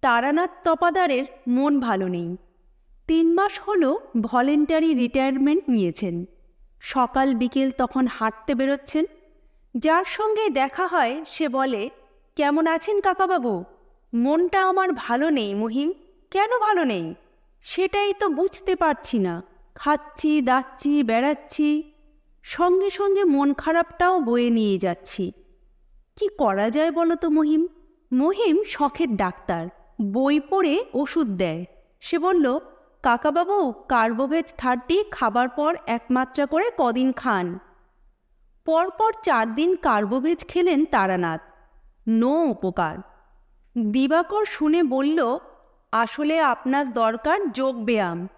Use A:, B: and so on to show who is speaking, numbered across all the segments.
A: তারানাথ তপাদারের মন ভালো নেই। তিন মাস হলো ভলেন্টারি রিটায়ারমেন্ট নিয়েছেন। সকাল বিকেল তখন হাঁটতে বেরোচ্ছেন। যার সঙ্গে দেখা হয়, সে বলে, কেমন আছেন কাকাবাবু? মনটা আমার ভালো নেই মহিম। কেন ভালো নেই? সেটাই তো বুঝতে পারছি না। খাচ্ছি, দাচ্ছি, বেড়াচ্ছি। সঙ্গে সঙ্গে মন খারাপটাও বয়ে নিয়ে যাচ্ছি। কি করা যায় বলো তো মহিম? মহিম শখের ডাক্তার। বই পড়ে ওষুধ দেয়। সে বলল, কাকাবাবু, কার্বোভেজ থার্টি খাবার পর এক মাত্রা করে কদিন খান। পরপর চার দিন কার্বোভেজ খেলেন তারানাথ। নো উপকার। দিবাকর শুনে বলল, আসলে আপনার দরকার যোগব্যায়াম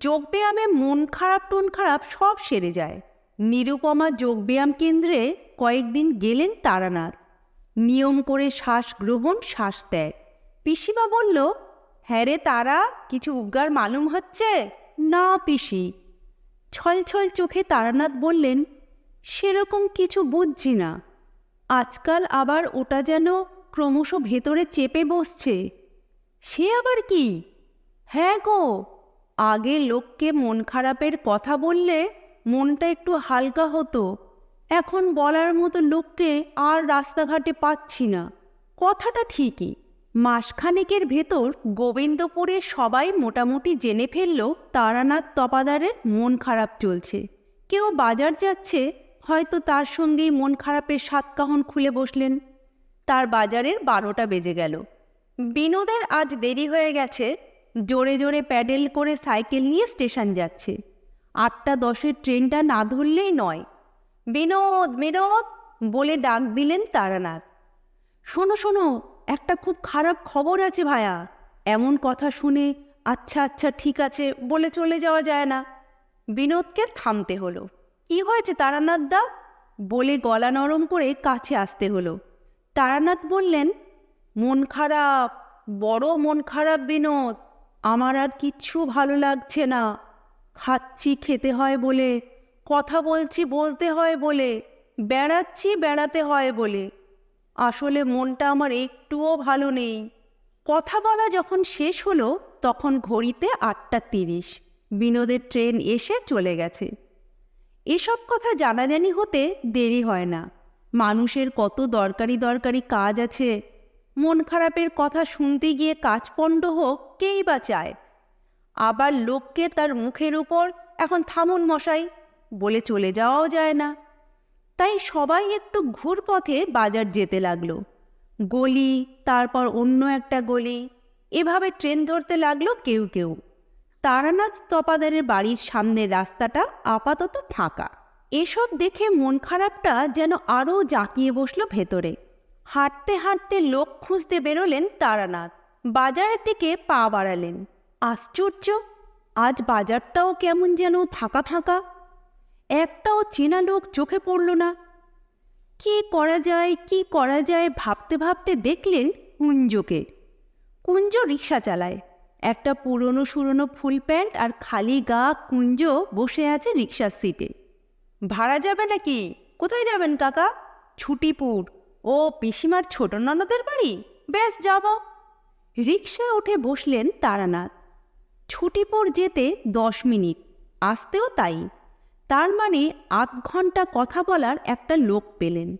A: যোগব্যায়ামে মন খারাপ, টন খারাপ সব সেরে যায়। নিরুপমা যোগব্যায়াম কেন্দ্রে কয়েকদিন গেলেন তারানাথ। নিয়ম করে শ্বাস গ্রহণ, শ্বাস ত্যাগ। পিসিমা বলল হ্যাঁ রে তারা, কিছু উদ্গার মালুম হচ্ছে? না পিসি। ছল ছল চোখে তারানাথ বললেন, সেরকম কিছু বুঝছি না। আজকাল আবার ওটা যেন ক্রমশ ভেতরে চেপে বসছে। সে আবার কি? হ্যাঁ গো, আগে লোককে মন খারাপের কথা বললে মনটা একটু হালকা হতো। এখন বলার মতো লোককে আর রাস্তাঘাটে পাচ্ছি না। কথাটা ঠিকই মাসখানেকের ভেতর গোবিন্দপুরে সবাই মোটামুটি জেনে ফেলল তারানাথ তপাদারের মন খারাপ চলছে। কেউ বাজার যাচ্ছে, হয়তো তার সঙ্গেই মন খারাপের সাতকাহন খুলে বসলেন। তার বাজারের বারোটা বেজে গেল। বিনোদের আজ দেরি হয়ে গেছে, জোরে জোরে প্যাডেল করে সাইকেল নিয়ে স্টেশন যাচ্ছে। আটটা দশের ট্রেনটা না ধরলেই নয়। বিনোদ বিনোদ বলে ডাক দিলেন তারানাথ। শোনো শোনো একটা খুব খারাপ খবর আছে ভায়া। এমন কথা শুনে আচ্ছা আচ্ছা ঠিক আছে, বলে চলে যাওয়া যায় না। বিনোদকে থামতে হলো। কি হয়েছে তারানাথ দা? বলে গলা নরম করে কাছে আসতে হলো। তারানাথ বললেন, মন খারাপ, বড় মন খারাপ বিনোদ, আমার আর কিচ্ছু ভালো লাগছে না। খাচ্ছি, খেতে হয় বলে, কথা বলছি, বলতে হয় বলে, বেড়াচ্ছি, বেড়াতে হয় বলে। আসলে মনটা আমার একটুও ভালো নেই। কথা বলা যখন শেষ হলো, তখন ঘড়িতে আটটা তিরিশ। বিনোদের ট্রেন এসে চলে গেছে। এসব কথা জানাজানি হতে দেরি হয় না। মানুষের কত দরকারি দরকারি কাজ আছে। মন খারাপের কথা শুনতে গিয়ে কাজ পণ্ড হোক, কেই বা চায়। আবার লোককে তার মুখের উপর, এখন থামুন মশাই, বলে চলে যাওয়াও যায় না। তাই সবাই একটু ঘুরপথে বাজার যেতে লাগল। গলি, তারপর অন্য একটা গলি। এভাবে ট্রেন ধরতে লাগল কেউ কেউ। তারানাথ তপাদারের বাড়ির সামনের রাস্তাটা আপাতত ফাঁকা। এসব দেখে মন খারাপটা যেন আরও জাঁকিয়ে বসল ভেতরে। হাঁটতে হাঁটতে লোক খুঁজতে বেরোলেন তারানাথ। বাজারের দিকে পা বাড়ালেন। আশ্চর্য! আজ বাজারটাও কেমন যেন ফাঁকা ফাঁকা। একটাও চেনা লোক চোখে পড়ল না। কি করা যায়, কি করা যায় ভাবতে ভাবতে দেখলেন কুঞ্জকে। কুঞ্জ রিক্সা চালায়। একটা পুরনো সুরনো ফুল প্যান্ট আর খালি গা কুঞ্জ বসে আছে রিক্সার সিটে। ভাড়া যাবে নাকি? কোথায় যাবেন কাকা? ছুটিপুর। ও পিসিমার ছোট ননদের বাড়ি? বেশ যাব। রিক্সায় উঠে বসলেন তারানাথ। ছুটিপুর যেতে দশ মিনিট। আসতেও তাই। তার মানে আধ ঘণ্টা কথা বলার একটা লোক পেলেন।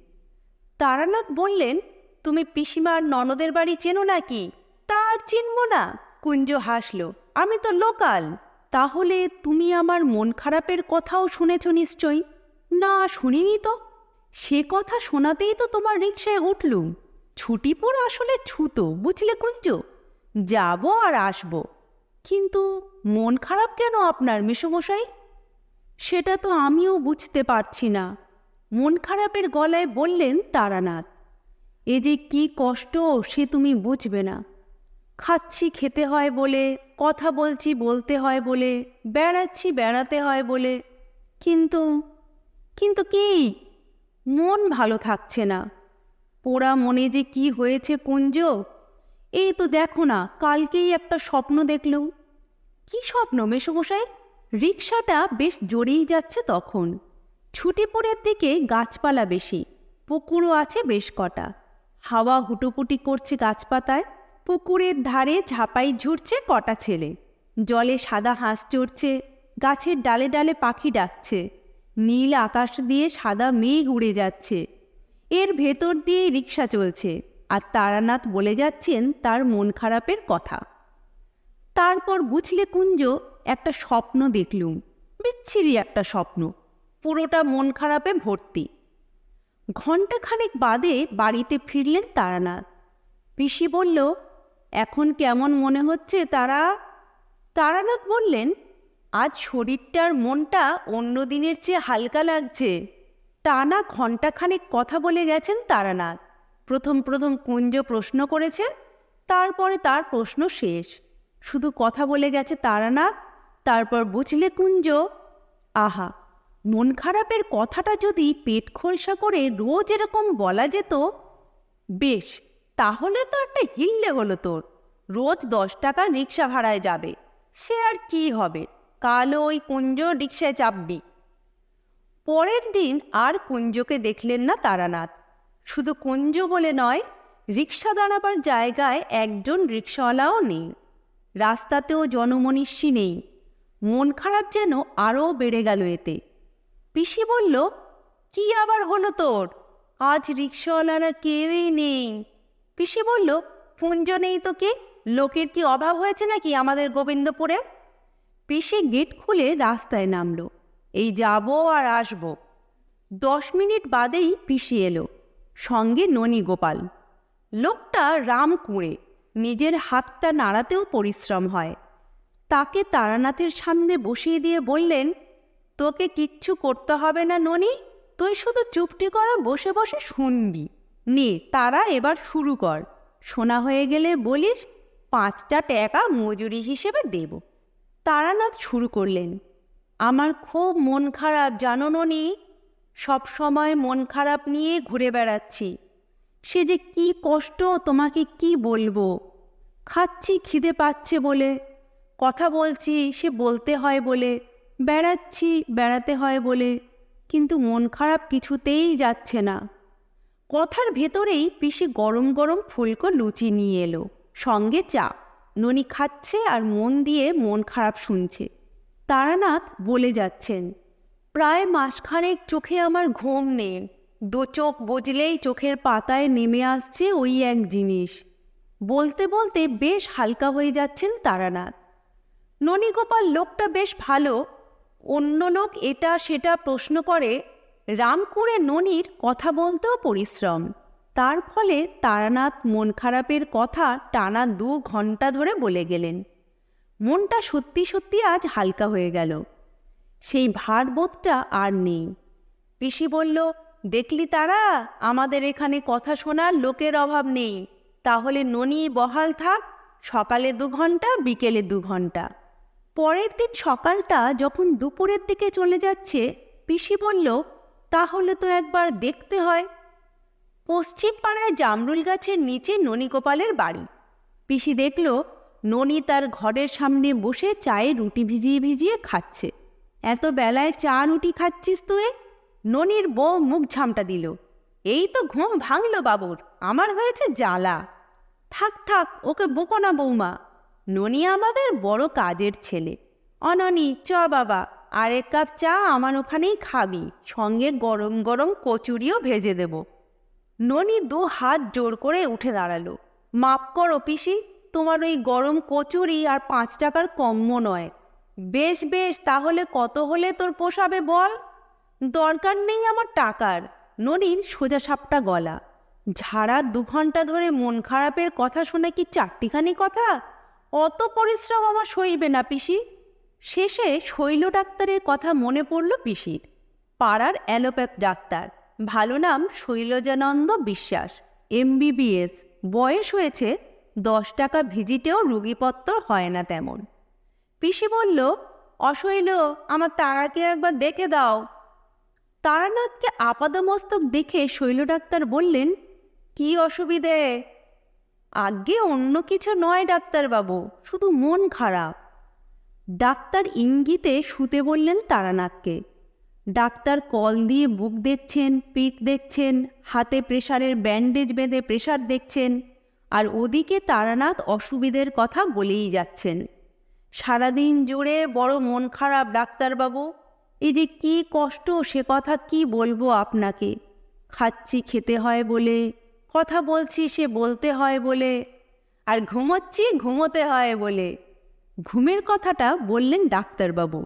A: তারানাথ বললেন, তুমি পিসিমার ননদের বাড়ি চেনো নাকি? তার চিনব না। কুঞ্জ হাসল, আমি তো লোকাল। তাহলে তুমি আমার মন খারাপের কথাও শুনেছ নিশ্চয়ই? না, শুনিনি তো। সে কথা শোনাতেই তো তোমার রিক্সায় উঠলুম ছুটিপুর আসলে ছুতো, বুঝলে কুঞ্জ? যাব আর আসব। কিন্তু মন খারাপ কেন আপনার মেসমশাই সেটা তো আমিও বুঝতে পারছি না। মন খারাপের গলায় বললেন তারানাথ, এ যে কি কষ্ট, সে তুমি বুঝবে না। খাচ্ছি খেতে হয় বলে, কথা বলছি বলতে হয় বলে, বেড়াচ্ছি বেড়াতে হয় বলে, কিন্তু কিন্তু কি? মন ভালো থাকছে না। পোড়া মনে যে কি হয়েছে কুঞ্জ? এই তো দেখো না, কালকেই একটা স্বপ্ন দেখলুম। কি স্বপ্ন, মেসমশাই? রিক্সাটা বেশ জোরেই যাচ্ছে তখন। ছুটে ছুটিপুরের দিকে গাছপালা বেশি, পুকুরও আছে বেশ কটা। হাওয়া হুটোপুটি করছে গাছপাতায়, পুকুরের ধারে ঝাপাই ঝুরছে কটা ছেলে। জলে সাদা হাঁস চড়ছে, গাছের ডালে ডালে পাখি ডাকছে। নীল আকাশ দিয়ে সাদা মেঘ উড়ে যাচ্ছে। এর ভেতর দিয়ে রিক্সা চলছে আর তারানাথ বলে যাচ্ছেন তার মন খারাপের কথা। তারপর বুঝলে কুঞ্জ একটা স্বপ্ন দেখলুম, বিচ্ছিরি একটা স্বপ্ন, পুরোটা মন খারাপে ভর্তি। ঘণ্টাখানেক বাদে বাড়িতে ফিরলেন তারানাথ। পিসি বলল, এখন কেমন মনে হচ্ছে তারা? তারানাথ বললেন, আজ শরীরটার মনটা অন্য দিনের চেয়ে হালকা লাগছে। টানা ঘণ্টাখানেক কথা বলে গেছেন তারানাথ। প্রথম প্রথম কুঞ্জ প্রশ্ন করেছে, তারপরে তার প্রশ্ন শেষ। শুধু কথা বলে গেছে তারানাথ তারপর বুঝলে কুঞ্জ, আহা, মন খারাপের কথাটা যদি পেট খোলসা করে রোজ এরকম বলা যেত, বেশ, তাহলে তো একটা হিল্লে হলো তোর। রোজ দশ টাকা রিক্সা ভাড়ায় যাবে, সে আর কি হবে? কালও ওই কুঞ্জ রিক্সায় চাপবি। পরের দিন আর কুঞ্জকে দেখলেন না তারানাথ। শুধু কুঞ্জ বলে নয়, রিক্সা দাঁড়াবার জায়গায় একজন রিক্সাওয়ালাও নেই। রাস্তাতেও জনমনীষী নেই। মন খারাপ যেন আরও বেড়ে গেল এতে। পিসি বলল, কি আবার হলো তোর? আজ রিক্সাওয়ালারা কেউই নেই। পিসি বলল, পুঞ্জ নেই তো কে? লোকের কি অভাব হয়েছে নাকি আমাদের গোবিন্দপুরে? পিসি গেট খুলে রাস্তায় নামলো, এই যাব আর আসব। দশ মিনিট বাদেই পিসি এলো, সঙ্গে ননী গোপাল। লোকটা রাম কুঁড়ে, নিজের হাতটা নাড়াতেও পরিশ্রম হয়। তাকে তারানাথের সামনে বসিয়ে দিয়ে বললেন, তোকে কিচ্ছু করতে হবে না ননি, তুই শুধু চুপটি করা বসে বসে শুনবি। নে, তারা এবার শুরু কর। শোনা হয়ে গেলে বলিস, পাঁচটা টাকা মজুরি হিসেবে দেব তারানাথ শুরু করলেন, আমার খুব মন খারাপ, জানো ননি? সব সময় মন খারাপ নিয়ে ঘুরে বেড়াচ্ছি। সে যে কি কষ্ট তোমাকে কি বলব? খাচ্ছি, খিদে পাচ্ছে বলে। কথা বলছি, সে বলতে হয় বলে, বেড়াচ্ছি, বেড়াতে হয় বলে, কিন্তু মন খারাপ কিছুতেই যাচ্ছে না। কথার ভেতরেই পিসি গরম গরম ফুলকো লুচি নিয়ে এলো, সঙ্গে চা। ননি খাচ্ছে আর মন দিয়ে মন খারাপ শুনছে। তারানাথ বলে যাচ্ছেন, প্রায় মাসখানেক চোখে আমার ঘুম নেই। দু চোখ বুঝলেই চোখের পাতায় নেমে আসছে ওই এক জিনিস। বলতে বলতে বেশ হালকা হয়ে যাচ্ছেন তারানাথ। ননীগোপাল লোকটা বেশ ভালো। অন্য লোক এটা সেটা প্রশ্ন করে রামকুড়ে ননির কথা বলতেও পরিশ্রম। তার ফলে তারানাথ মন খারাপের কথা টানা দু ঘণ্টা ধরে বলে গেলেন। মনটা সত্যি সত্যি আজ হালকা হয়ে গেল। সেই ভারবোধটা আর নেই। পিসি বলল, দেখলি তারা, আমাদের এখানে কথা শোনার লোকের অভাব নেই। তাহলে ননি বহাল থাক, সকালে দু ঘণ্টা বিকেলে দু ঘণ্টা পরের দিন সকালটা যখন দুপুরের দিকে চলে যাচ্ছে, পিসি বলল, তাহলে তো একবার দেখতে হয়। পশ্চিম পাড়ায় জামরুল গাছের নিচে ননীগোপালের বাড়ি। পিসি দেখল, ননি তার ঘরের সামনে বসে চায়ে রুটি ভিজিয়ে ভিজিয়ে খাচ্ছে। এত বেলায় চা রুটি খাচ্ছিস তুই? ননির বউ মুখ ঝামটা দিল। এই তো ঘুম ভাঙল বাবুর, আমার হয়েছে জ্বালা। থাক থাক, ওকে বোকো না বৌমা। ননি আমাদের বড় কাজের ছেলে। অননি, চ বাবা, আরেক কাপ চা আমার ওখানেই খাবি, সঙ্গে গরম গরম কচুরিও ভেজে দেব। ননি দু হাত জোর করে উঠে দাঁড়াল। মাপ করো পিসি, তোমার ওই গরম কচুরি আর পাঁচ টাকার কম্য নয়। বেশ বেশ, তাহলে কত হলে তোর পোষাবে বল? দরকার নেই আমার টাকার। ননির সোজা সাপটা গলা। ঝাড়া দু ঘণ্টা ধরে মন খারাপের কথা শুনে কি চারটিখানি কথা? অত পরিশ্রম আমার সইবে না, পিসি। শেষে শৈল ডাক্তারের কথা মনে পড়ল পিসির। পাড়ার অ্যালোপ্যাথ ডাক্তার। ভালো নাম শৈলজানন্দ বিশ্বাস। এমবিবিএস। বয়স হয়েছে দশ টাকা ভিজিটেও রুগীপত্র হয় না তেমন। পিসি বলল, অশৈল, আমার তারাকে একবার দেখে দাও। তারানাথকে আপাদমস্তক দেখে শৈল ডাক্তার বললেন, কি অসুবিধে? আগে অন্য কিছু নয় ডাক্তারবাবু, শুধু মন খারাপ। ডাক্তার ইঙ্গিতে শুতে বললেন তারানাথকে। ডাক্তার কল দিয়ে বুক দেখছেন, পিঠ দেখছেন, হাতে প্রেশারের ব্যান্ডেজ বেঁধে প্রেশার দেখছেন, আর ওদিকে তারানাথ অসুবিধের কথা বলেই যাচ্ছেন। সারাদিন জুড়ে বড় মন খারাপ ডাক্তারবাবু এই যে কী কষ্ট, সে কথা কি বলব আপনাকে? খাচ্ছি, খেতে হয় বলে কথা বলছি, সে বলতে হয় বলে। আর ঘুমোচ্ছি, ঘুমোতে হয় বলে। ঘুমের কথাটা বললেন ডাক্তারবাবু।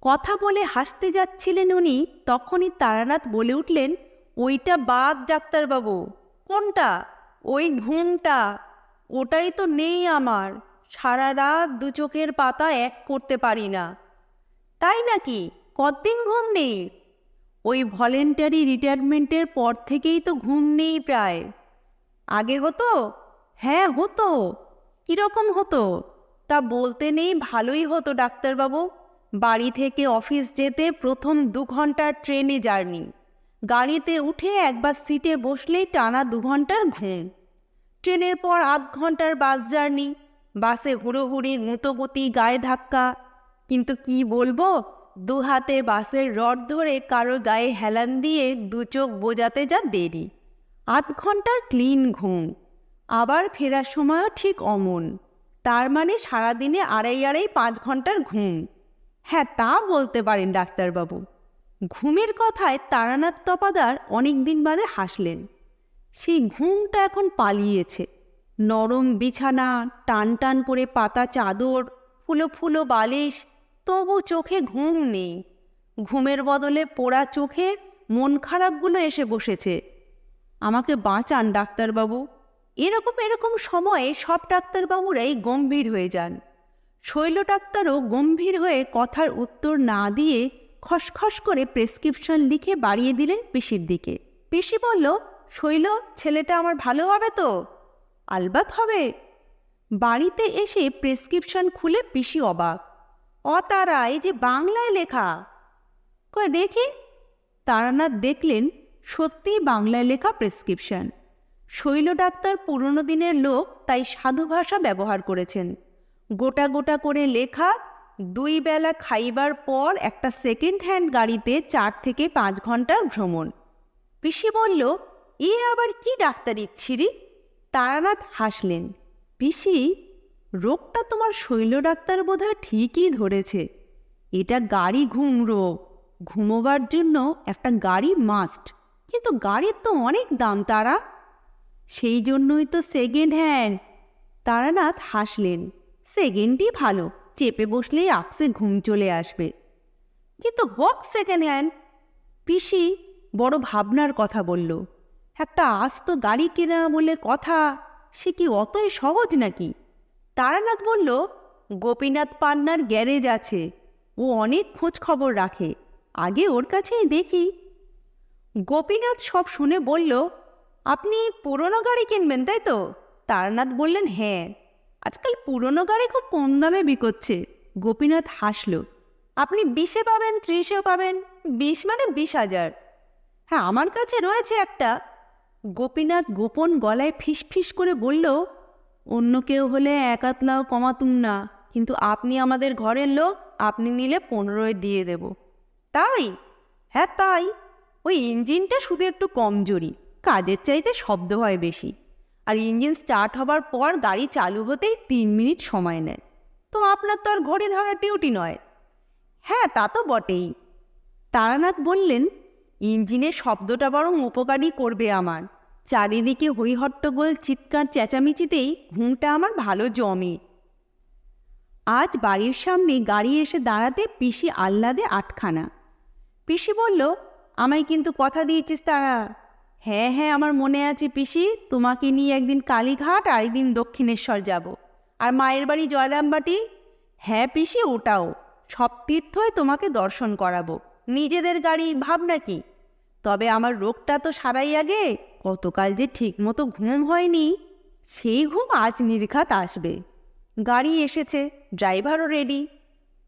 A: কথা বলে হাসতে যাচ্ছিলেন উনি, তখনই তারানাথ বলে উঠলেন, ওইটা বাদ ডাক্তারবাবু। কোনটা? ওই ঘুমটা। ওটাই তো নেই আমার। সারা রাত দু চোখের পাতা এক করতে পারি না। তাই নাকি? কতদিন ঘুম নেই? ওই ভলেন্টারি রিটায়ারমেন্টের পর থেকেই তো ঘুম নেই প্রায়। আগে হতো? হ্যাঁ হতো। কীরকম হতো? তা বলতে নেই, ভালোই হতো ডাক্তারবাবু। বাড়ি থেকে অফিস যেতে প্রথম দু ঘণ্টার ট্রেনে জার্নি। গাড়িতে উঠে একবার সিটে বসলেই টানা দু ঘণ্টার ঘুম। ট্রেনের পর আধ ঘণ্টার বাস জার্নি। বাসে হুড়োহুড়ি গুঁতোগুতি গায়ে ধাক্কা। কিন্তু কি বলব দু হাতে বাসের রড ধরে কারও গায়ে হেলান দিয়ে দু চোখ বোঝাতে যা দেরি। আধ ঘণ্টার ক্লিন ঘুম। আবার ফেরার সময়ও ঠিক অমন। তার মানে সারাদিনে আড়াই আড়াই পাঁচ ঘণ্টার ঘুম। হ্যাঁ তা বলতে পারেন ডাক্তারবাবু। ঘুমের কথায় তারানাথ তপাদার অনেক দিন বাদে হাসলেন। সেই ঘুমটা এখন পালিয়েছে। নরম বিছানা, টান টান করে পাতা চাদর, ফুলো ফুলো বালিশ, তবু চোখে ঘুম নেই। ঘুমের বদলে পোড়া চোখে মন খারাপগুলো এসে বসেছে। আমাকে বাঁচান, ডাক্তারবাবু। এরকম এরকম সময়ে সব ডাক্তারবাবুরাই গম্ভীর হয়ে যান। শৈল ডাক্তারও গম্ভীর হয়ে কথার উত্তর না দিয়ে খসখস করে প্রেসক্রিপশন লিখে বাড়িয়ে দিলেন পিসির দিকে। পিসি বলল, শৈল, ছেলেটা আমার ভালো হবে তো? আলবাত হবে। বাড়িতে এসে প্রেসক্রিপশন খুলে পিসি অবাক। অতারা এই যে বাংলায় লেখা। কয় দেখি? তারানাথ দেখলেন সত্যিই বাংলায় লেখা প্রেসক্রিপশন। শৈল ডাক্তার পুরনো দিনের লোক তাই সাধু ভাষা ব্যবহার করেছেন। গোটা গোটা করে লেখা, দুই বেলা খাইবার পর একটা সেকেন্ড হ্যান্ড গাড়িতে চার থেকে পাঁচ ঘণ্টার ভ্রমণ। পিসি বলল, এ আবার কি ডাক্তার ইচ্ছিরি তারানাথ হাসলেন পিসি রোগটা তোমার শৈল ডাক্তার বোধহয় ঠিকই ধরেছে। এটা গাড়ি ঘুম রোগ। ঘুমোবার জন্য একটা গাড়ি মাস্ট কিন্তু গাড়ির তো অনেক দাম, তারা। সেই জন্যই তো সেকেন্ড হ্যান্ড তারানাথ হাসলেন। সেকেন্ডই ভালো, চেপে বসলেই আপসে ঘুম চলে আসবে। কিন্তু হোক সেকেন্ড হ্যান্ড পিসি বড় ভাবনার কথা বলল, একটা আস্ত গাড়ি কেনা বলে কথা, সে কি অতই সহজ নাকি? তারানাথ বলল, গোপীনাথ পান্নার গ্যারেজ আছে, ও অনেক খোঁজ খবর রাখে, আগে ওর কাছেই দেখি। গোপীনাথ সব শুনে বলল, আপনি পুরনো গাড়ি কিনবেন, তাই তো? তারানাথ বললেন হ্যাঁ। আজকাল পুরনো গাড়ি খুব কম দামে বিকোচ্ছে। গোপীনাথ হাসল, আপনি বিশে পাবেন, ত্রিশেও পাবেন, বিশ মানে বিশ হাজার। হ্যাঁ আমার কাছে রয়েছে একটা। গোপীনাথ গোপন গলায় ফিস ফিস করে বলল, অন্য কেউ হলে একাতলাও কমাতুম না, কিন্তু আপনি আমাদের ঘরের লোক, আপনি নিলে পনেরোয় দিয়ে দেব। তাই? হ্যাঁ তাই। ওই ইঞ্জিনটা শুধু একটু কমজোরি, কাজের চাইতে শব্দ হয় বেশি। আর ইঞ্জিন স্টার্ট হবার পর গাড়ি চালু হতেই তিন মিনিট সময় নেয়। তো আপনার তো আর ঘড়ি ধরার ডিউটি নয়। হ্যাঁ তা তো বটেই। তারানাথ বললেন, ইঞ্জিনের শব্দটা বরং উপকারই করবে আমার। চারিদিকে হইহট্টগোল চিৎকার, চেঁচামেচিতেই ঘুমটা আমার ভালো জমে। আজ বাড়ির সামনে গাড়ি এসে দাঁড়াতে পিসি আহ্লাদে আটখানা। পিসি বলল আমায় কিন্তু কথা দিয়েছিস তারা। হ্যাঁ হ্যাঁ আমার মনে আছে পিসি, তোমাকে নিয়ে একদিন কালীঘাট আর একদিন দক্ষিণেশ্বর যাব। আর মায়ের বাড়ি জয়রামবাটি? হ্যাঁ পিসি, ওটাও। সব তীর্থই তোমাকে দর্শন করাবো। নিজেদের গাড়ি ভাব নাকি তবে আমার রোগটা তো সারাই আগে কতকাল যে ঠিকমতো ঘুম হয়নি, সেই ঘুম আজ নির্ঘাত আসবে। গাড়ি এসেছে, ড্রাইভারও রেডি।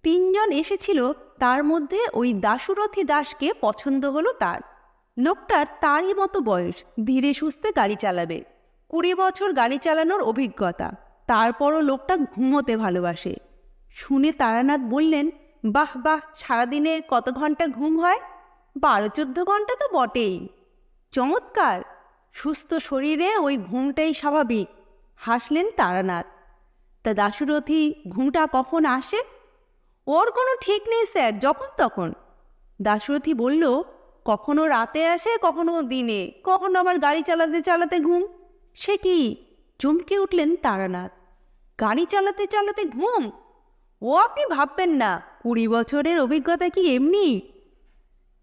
A: তিনজন এসেছিল তার মধ্যে ওই দাশুরথী দাসকে পছন্দ হলো তার। লোকটার তারই মতো বয়স, ধীরে সুস্থে গাড়ি চালাবে। কুড়ি বছর গাড়ি চালানোর অভিজ্ঞতা, তারপরও লোকটা ঘুমোতে ভালোবাসে। শুনে তারানাথ বললেন, বাহ বাহ, সারাদিনে কত ঘণ্টা ঘুম হয়? বারো, চোদ্দ ঘণ্টা তো বটেই। চমৎকার! সুস্থ শরীরে ওই ঘুমটাই স্বাভাবিক। হাসলেন তারানাথ। তা দাশুরথী, ঘুমটা কখন আসে? ওর কোনো ঠিক নেই, স্যার, যখন তখন। দাশরথী বলল, কখনো রাতে আসে, কখনো দিনে। কখনো আবার গাড়ি চালাতে চালাতে ঘুম। সে কি? চমকে উঠলেন তারানাথ। গাড়ি চালাতে চালাতে ঘুম? ও আপনি ভাববেন না, কুড়ি বছরের অভিজ্ঞতা কি এমনি?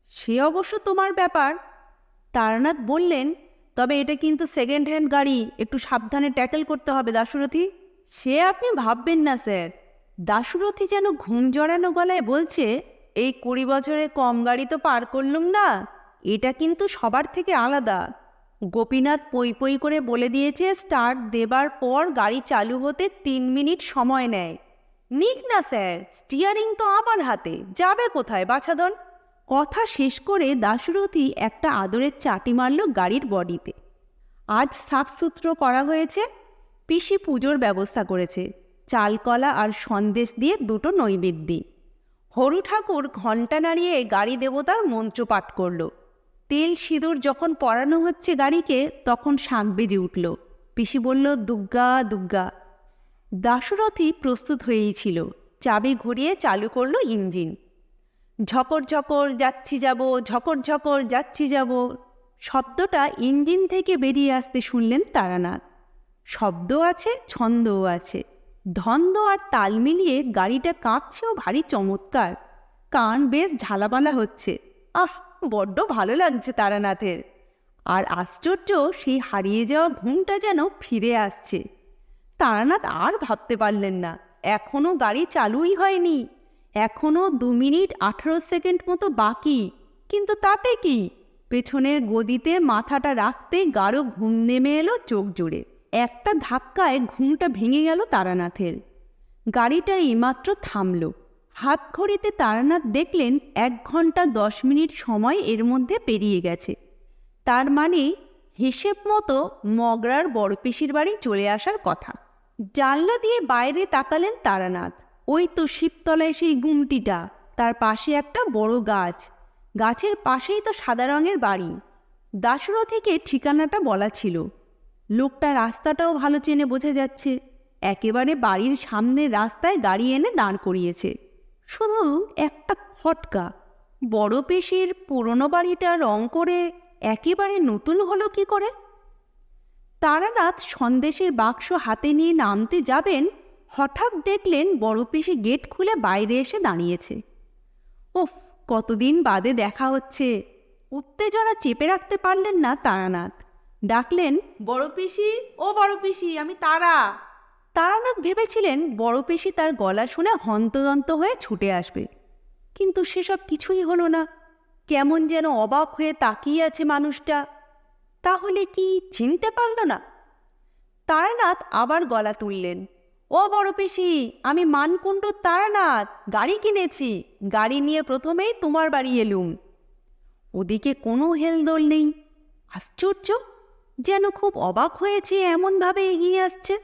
A: সে অবশ্য তোমার ব্যাপার। তারানাথ বললেন, তবে এটা কিন্তু সেকেন্ড হ্যান্ড গাড়ি, একটু সাবধানে ট্যাকেল করতে হবে দাশুরথী। সে আপনি ভাববেন না, স্যার। দাশুরথী যেন ঘুম জড়ানো গলায় বলছে, এই কুড়ি বছরে কম গাড়ি তো পার করলুম না, এটা কিন্তু সবার থেকে আলাদা। গোপীনাথ পই পই করে বলে দিয়েছে, স্টার্ট দেবার পর গাড়ি চালু হতে তিন মিনিট সময় নেয়। নিক না স্যার, স্টিয়ারিং তো আমার হাতে, যাবে কোথায় বাছাদন? কথা শেষ করে দাশরথী একটা আদরের চাটি মারল গাড়ির বডিতে। আজ সাফসুত্র করা হয়েছে, পিসি পুজোর ব্যবস্থা করেছে। চালকলা আর সন্দেশ দিয়ে দুটো নৈবেদ্যি হরু ঠাকুর ঘণ্টা নাড়িয়ে গাড়ি দেবতার মন্ত্র পাঠ করল। তেল সিঁদুর যখন পরানো হচ্ছে গাড়িকে, তখন শাঁখ বেজে উঠল। পিসি বলল, দুগ্গা দুগ্গা। দাশরথী প্রস্তুত হয়েই ছিল। চাবি ঘুরিয়ে চালু করল ইঞ্জিন। ঝকর ঝকর, যাচ্ছি যাব, ঝকর ঝকর, যাচ্ছি যাব। শব্দটা ইঞ্জিন থেকে বেরিয়ে আসতে শুনলেন তারানাথ। শব্দ আছে, ছন্দও আছে। ধন্দ আর তাল মিলিয়ে গাড়িটা কাঁপছেও ভারী চমৎকার। কান বেশ ঝালাপালা হচ্ছে। আহ, বড্ড ভালো লাগছে তারানাথের। আর আশ্চর্য, সেই হারিয়ে যাওয়া ঘুমটা যেন ফিরে আসছে। তারানাথ আর ভাবতে পারলেন না এখনও গাড়ি চালুই হয়নি। এখনও দু মিনিট আঠারো সেকেন্ড মতো বাকি, কিন্তু তাতে কি? পেছনের গদিতে মাথাটা রাখতে গাঢ় ঘুম নেমে এলো চোখ জুড়ে। একটা ধাক্কায় ঘুমটা ভেঙে গেল তারানাথের। গাড়িটা এইমাত্র থামল। হাত ঘড়িতে তারানাথ দেখলেন এক ঘণ্টা দশ মিনিট সময় এর মধ্যে পেরিয়ে গেছে। তার মানে হিসেব মতো মগরার বড় পিসির বাড়ি চলে আসার কথা। জানলা দিয়ে বাইরে তাকালেন তারানাথ। ওই তো শিবতলায় সেই গুমটিটা, তার পাশে একটা বড় গাছ। গাছের পাশেই তো সাদা রঙের বাড়ি। দাশরথীকে ঠিকানাটা বলা ছিল। লোকটা রাস্তাটাও ভালো চেনে বোঝা যাচ্ছে। একেবারে বাড়ির সামনের রাস্তায় গাড়ি এনে দাঁড় করিয়েছে। শুধু একটা খটকা বড় পেশির পুরনো বাড়িটা রং করে একেবারে নতুন হলো কি করে? তারানাথ সন্দেশের বাক্স হাতে নিয়ে নামতে যাবেন, হঠাৎ দেখলেন বড় পিসি গেট খুলে বাইরে এসে দাঁড়িয়েছে। ওফ কতদিন বাদে দেখা হচ্ছে। উত্তেজনা চেপে রাখতে পারলেন না তারানাথ। ডাকলেন, বড় পিসি, ও বড় পিসি, আমি তারা। তারানাথ ভেবেছিলেন বড় পিসি তার গলা শুনে হন্তদন্ত হয়ে ছুটে আসবে। কিন্তু সেসব কিছুই হলো না। কেমন যেন অবাক হয়ে তাকিয়ে আছে মানুষটা। তাহলে কি চিনতে পারল না? তারানাথ আবার গলা তুললেন, ও বড় পিসি, আমি মানকুণ্ড তারানাথ, গাড়ি কিনেছি। গাড়ি নিয়ে প্রথমেই তোমার বাড়ি এলুম। ওদিকে কোনো হেলদোল নেই। আশ্চর্য! যেন খুব অবাক হয়েছে এমনভাবে এগিয়ে আসছে।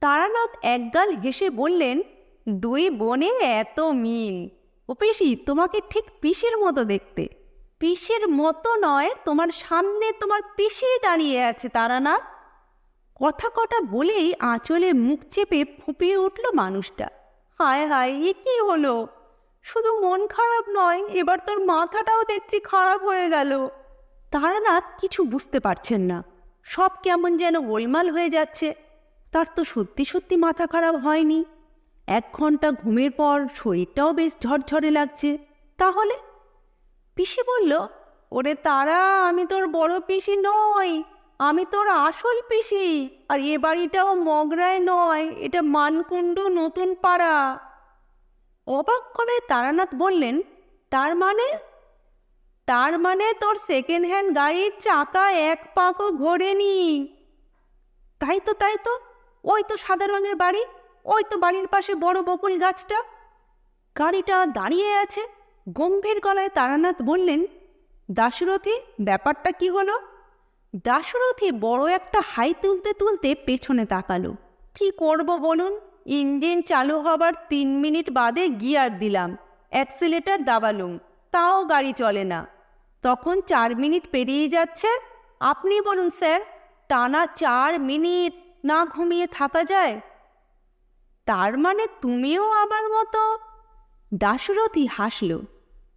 A: তারানাথ একগাল হেসে বললেন, দুই বোনে এত মিল। ও পিসি তোমাকে ঠিক পিসির মতো দেখতে। পিসির মতো নয়, তোমার সামনে তোমার পিসি দাঁড়িয়ে আছে, তারানাথ। কথা কটা বলেই আঁচলে মুখ চেপে ফুপিয়ে উঠল মানুষটা। হায় হায়, এ কি হলো? শুধু মন খারাপ নয়, এবার তোর মাথাটাও দেখছি খারাপ হয়ে গেল। তারানাথ কিছু বুঝতে পারছেন না। সব কেমন যেন গোলমাল হয়ে যাচ্ছে। তার তো সত্যি সত্যি মাথা খারাপ হয়নি। এক ঘণ্টা ঘুমের পর শরীরটাও বেশ ঝরঝরে লাগছে। তাহলে? পিসি বলল, ওরে তারা, আমি তোর বড় পিসি নই, আমি তোর আসল পিসি, আর এ বাড়িটাও মগরায় নয়, এটা মানকুণ্ডু নতুন পাড়া। অবাক করে তারানাথ বললেন, তার মানে তার মানে তোর সেকেন্ড হ্যান্ড গাড়ির চাকা এক পাকও ঘোরেনি। তাই তো তাই তো। ওই তো সাদা রঙের বাড়ি, ওই তো বাড়ির পাশে বড় বকুল গাছটা। গাড়িটা দাঁড়িয়ে আছে, গম্ভীর গলায় তারানাথ বললেন, দাশরথী, ব্যাপারটা কি হলো? দাশরথী বড় একটা হাই তুলতে তুলতে পেছনে তাকালো। কি করব বলুন? ইঞ্জিন চালু হবার তিন মিনিট বাদে গিয়ার দিলাম, অ্যাক্সিলেটার দাবালুম, তাও গাড়ি চলে না। তখন চার মিনিট পেরিয়ে যাচ্ছে। আপনি বলুন স্যার, টানা চার মিনিট না ঘুমিয়ে থাকা যায়? তার মানে তুমিও আমার মতো? দাশরথী হাসল।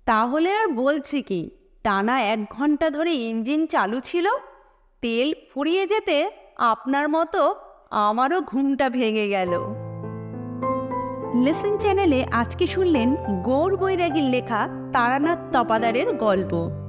A: তাহলে আর বলছি কি, টানা এক ঘণ্টা ধরে ইঞ্জিন চালু ছিল। তেল ফুরিয়ে যেতে আপনার মতো আমারও ঘুমটা ভেঙে গেল। লেসন চ্যানেলে আজকে শুনলেন গৌর বৈরাগীর লেখা তারানাথ তপাদারের গল্প।